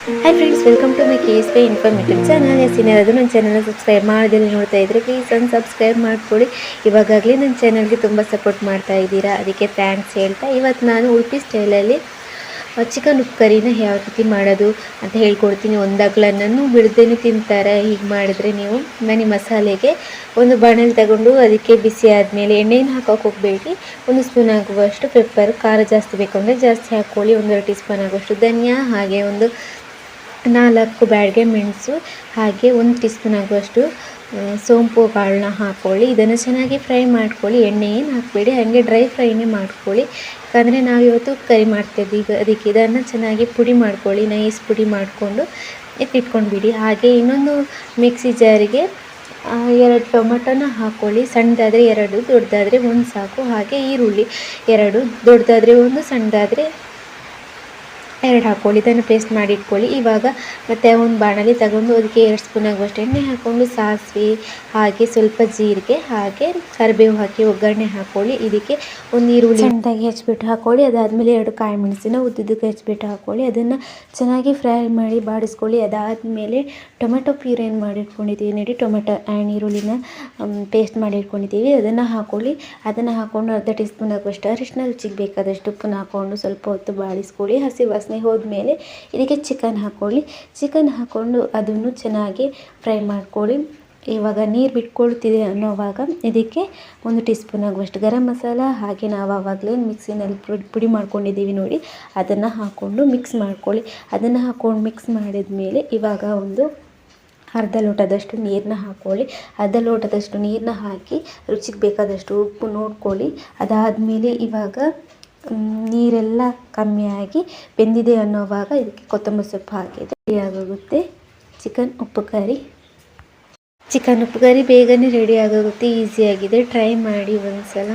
Hi friends welcome to my K S Pai informative channel yes ಅದು ನನ್ನ ಚಾನಲ್ನ subscribe ಮಾಡೋದಿಲ್ಲ ನೋಡ್ತಾ ಇದ್ದರೆ ಪ್ಲೀಸ್ ಒಂದು ಸಬ್ಸ್ಕ್ರೈಬ್ ಮಾಡ್ಕೊಳ್ಳಿ ಇವಾಗಲೇ ನನ್ನ ಚಾನಲ್ಗೆ ತುಂಬ ಸಪೋರ್ಟ್ ಮಾಡ್ತಾ ಇದ್ದೀರಾ? ಅದಕ್ಕೆ ಥ್ಯಾಂಕ್ಸ್ ಹೇಳ್ತಾ ಇವತ್ತು ನಾನು ಉಡುಪಿ ಸ್ಟೈಲಲ್ಲಿ ಚಿಕನ್ ಉಪ್ಪು ಕರಿನ ಯಾವ ರೀತಿ ಮಾಡೋದು ಅಂತ ಹೇಳ್ಕೊಡ್ತೀನಿ. ಒಂದು ಅಗ್ಲನ್ನು ಬಿಡದೇನೆ ತಿಂತಾರೆ. ಹೀಗೆ ಮಾಡಿದ್ರೆ ನೀವು ಮನೆ ಮಸಾಲೆಗೆ ಒಂದು ಬಾಣಲೆ ತಗೊಂಡು ಅದಕ್ಕೆ ಬಿಸಿ ಆದಮೇಲೆ ಎಣ್ಣೆನ ಹಾಕೋಕೆ ಹೋಗಬೇಡಿ. ಒಂದು ಸ್ಪೂನ್ ಆಗುವಷ್ಟು ಪೆಪ್ಪರ್ ಖಾರ ಜಾಸ್ತಿ ಬೇಕು ಅಂದರೆ ಜಾಸ್ತಿ ಹಾಕ್ಕೊಳ್ಳಿ. ಒಂದೆರಡು ಟೀ ಸ್ಪೂನ್ ಆಗುವಷ್ಟು ಧನಿಯಾ, ಹಾಗೆ ಒಂದು ನಾಲ್ಕು ಬ್ಯಾಡ್ಗೆ ಮೆಣಸು, ಹಾಗೆ ಒಂದು ಟೀ ಸ್ಪೂನ್ ಆಗುವಷ್ಟು ಸೋಂಪು ಕಾಳನ್ನ ಹಾಕ್ಕೊಳ್ಳಿ ಇದನ್ನು ಚೆನ್ನಾಗಿ ಫ್ರೈ ಮಾಡ್ಕೊಳ್ಳಿ. ಎಣ್ಣೆ ಏನು ಹಾಕಬೇಡಿ. ಹಾಗೆ ಡ್ರೈ ಫ್ರೈನೇ ಮಾಡ್ಕೊಳ್ಳಿ. ಯಾಕಂದರೆ ನಾವು ಇವತ್ತು ಕರಿ ಮಾಡ್ತಿದ್ದೀವಿ ಈಗ ಅದಕ್ಕೆ ಇದನ್ನು ಚೆನ್ನಾಗಿ ಪುಡಿ ಮಾಡ್ಕೊಳ್ಳಿ. ನೈಸ್ ಪುಡಿ ಮಾಡಿಕೊಂಡು ಎತ್ತಿಟ್ಕೊಂಡ್ಬಿಡಿ ಹಾಗೆ ಇನ್ನೊಂದು ಮಿಕ್ಸಿ ಜಾರಿಗೆ ಎರಡು ಟೊಮಟೊನ ಹಾಕ್ಕೊಳ್ಳಿ ಸಣ್ಣದಾದರೆ ಎರಡು, ದೊಡ್ಡದಾದರೆ ಒಂದು ಸಾಕು. ಹಾಗೆ ಈರುಳ್ಳಿ ಎರಡು, ದೊಡ್ಡದಾದರೆ ಒಂದು, ಸಣ್ಣದಾದರೆ ಎರಡು ಹಾಕ್ಕೊಳ್ಳಿ. ಇದನ್ನು ಪೇಸ್ಟ್ ಮಾಡಿ ಇಟ್ಕೊಳ್ಳಿ. ಇವಾಗ ಮತ್ತೆ ಒಂದು ಬಾಣಲಿ ತಗೊಂಡು ಅದಕ್ಕೆ ಎರಡು ಸ್ಪೂನ್ ಆಗುವಷ್ಟು ಎಣ್ಣೆ ಹಾಕ್ಕೊಂಡು ಸಾಸಿವೆ, ಹಾಗೆ ಸ್ವಲ್ಪ ಜೀರಿಗೆ, ಹಾಗೆ ಕರಿಬೇವು ಹಾಕಿ, ಒಗ್ಗರಣೆ ಹಾಕ್ಕೊಳ್ಳಿ. ಇದಕ್ಕೆ ಒಂದು ಈರುಳ್ಳಿ ಚೆನ್ನಾಗಿ ಹೆಚ್ಚಿಬಿಟ್ಟು ಹಾಕ್ಕೊಳ್ಳಿ. ಅದಾದಮೇಲೆ ಎರಡು ಕಾಯಿ ಮೆಣಸಿನ ಉದ್ದುದಕ್ಕೆ ಹೆಚ್ಚಿಬಿಟ್ಟು ಹಾಕ್ಕೊಳ್ಳಿ. ಅದನ್ನು ಚೆನ್ನಾಗಿ ಫ್ರೈ ಮಾಡಿ ಬಾಡಿಸ್ಕೊಳ್ಳಿ. ಅದಾದಮೇಲೆ ಟೊಮೆಟೊ ಏನು ಮಾಡಿಟ್ಕೊಂಡಿದ್ದೀವಿ ನೋಡಿ. ಟೊಮೆಟೊ ಆ್ಯಂಡ್ ಈರುಳ್ಳಿನ ಪೇಸ್ಟ್ ಮಾಡಿ ಇಟ್ಕೊಂಡಿದ್ದೀವಿ. ಅದನ್ನು ಹಾಕ್ಕೊಳ್ಳಿ. ಅದನ್ನು ಹಾಕ್ಕೊಂಡು ಅರ್ಧ ಟೀ ಸ್ಪೂನ್ ಆಗುವಷ್ಟು ಅರಿಶಿನ ರುಚಿಗೆ ಬೇಕಾದಷ್ಟು ಉಪ್ಪನ್ನು ಹಾಕ್ಕೊಂಡು ಸ್ವಲ್ಪ ಹೊತ್ತು ಬಾಡಿಸ್ಕೊಳ್ಳಿ ಹಸಿ ವಾಸನೆ ಹೋದ್ಮೇಲೆ ಇದಕ್ಕೆ ಚಿಕನ್ ಹಾಕ್ಕೊಳ್ಳಿ ಚಿಕನ್ ಹಾಕ್ಕೊಂಡು ಅದನ್ನು ಚೆನ್ನಾಗಿ ಫ್ರೈ ಮಾಡ್ಕೊಳ್ಳಿ. ಇವಾಗ ನೀರು ಬಿಟ್ಕೊಳ್ತಿದೆ ಅನ್ನೋವಾಗ ಇದಕ್ಕೆ ಒಂದು ಟೀ ಸ್ಪೂನ್ ಆಗುವಷ್ಟು ಗರಂ ಮಸಾಲ, ಹಾಗೆ ನಾವು ಆವಾಗಲೇ ಮಿಕ್ಸಿನಲ್ಲಿ ಪುಡಿ ಪುಡಿ ಮಾಡ್ಕೊಂಡಿದ್ದೀವಿ ನೋಡಿ. ಅದನ್ನು ಹಾಕ್ಕೊಂಡು ಮಿಕ್ಸ್ ಮಾಡ್ಕೊಳ್ಳಿ. ಅದನ್ನು ಹಾಕ್ಕೊಂಡು ಮಿಕ್ಸ್ ಮಾಡಿದ ಮೇಲೆ ಇವಾಗ ಒಂದು ಅರ್ಧ ಲೋಟದಷ್ಟು ನೀರನ್ನ ಹಾಕ್ಕೊಳ್ಳಿ ಅರ್ಧ ಲೋಟದಷ್ಟು ನೀರನ್ನ ಹಾಕಿ ರುಚಿಗೆ ಬೇಕಾದಷ್ಟು ಉಪ್ಪು ನೋಡ್ಕೊಳ್ಳಿ. ಅದಾದಮೇಲೆ ಇವಾಗ ನೀರೆಲ್ಲ ಕಮ್ಮಿಯಾಗಿ ಬೆಂದಿದೆ ಅನ್ನೋವಾಗ ಇದಕ್ಕೆ ಕೊತ್ತಂಬರಿ ಸೊಪ್ಪು ಹಾಕಿದ್ರೆ ರೆಡಿ ಆಗೋಗುತ್ತೆ ಚಿಕನ್ ಉಪ್ಪು ಕರಿ. ಚಿಕನ್ ಉಪ್ಪು ಕರಿ ಬೇಗನೆ ರೆಡಿ ಆಗೋಗುತ್ತೆ ಈಸಿಯಾಗಿದೆ. ಟ್ರೈ ಮಾಡಿ ಒಂದ್ಸಲ.